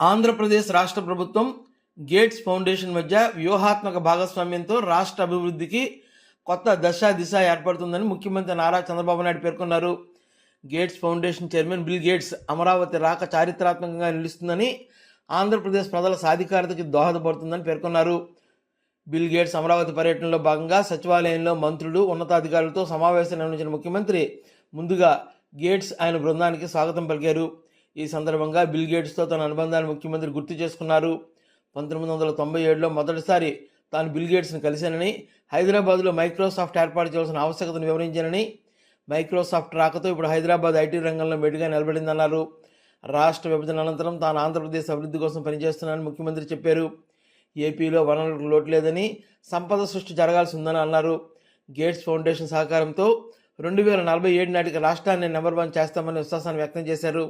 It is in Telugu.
ఆంధ్రప్రదేశ్ రాష్ట్ర ప్రభుత్వం గేట్స్ ఫౌండేషన్ మధ్య వ్యూహాత్మక భాగస్వామ్యంతో రాష్ట్ర అభివృద్ధికి కొత్త దశ దిశ ఏర్పడుతుందని ముఖ్యమంత్రి నారా చంద్రబాబు నాయుడు పేర్కొన్నారు. Gates Foundation chairman Bill Gates Amaravati రాక చారిత్రాత్మకంగా నిలుస్తుందని ఆంధ్రప్రదేశ్ ప్రజల సాధికారతకి దోహదపడుతుందని పేర్కొన్నారు. బిల్ గేట్స్ అమరావతి పర్యటనలో భాగంగా సచివాలయంలో మంత్రులు ఉన్నతాధికారులతో సమావేశం నిర్వహించిన ముఖ్యమంత్రి ముందుగా గేట్స్ ఆయన బృందానికి స్వాగతం పలికారు. ఈ సందర్భంగా బిల్ గేట్స్తో తన అనుబంధాన్ని ముఖ్యమంత్రి గుర్తు చేసుకున్నారు. పంతొమ్మిది వందల తొంభై ఏడులో మొదటిసారి తాను బిల్ గేట్స్ని కలిశానని హైదరాబాద్లో మైక్రోసాఫ్ట్ ఏర్పాటు చేయాల్సిన ఆవశ్యకతను వివరించానని మైక్రోసాఫ్ట్ రాకతో ఇప్పుడు హైదరాబాద్ ఐటీ రంగంలో మెడుగా నిలబడిందన్నారు. రాష్ట్ర విభజన అనంతరం తాను ఆంధ్రప్రదేశ్ అభివృద్ధి కోసం పనిచేస్తున్నానని ముఖ్యమంత్రి చెప్పారు. ఏపీలో వనరులకు లోటు లేదని సంపద సృష్టి జరగాల్సి ఉందని అన్నారు. గేట్స్ ఫౌండేషన్ సహకారంతో రెండు వేల నలభై ఏడు నాటికి రాష్ట్రాన్ని నెంబర్ వన్ చేస్తామని విశ్వాసాన్ని వ్యక్తం చేశారు.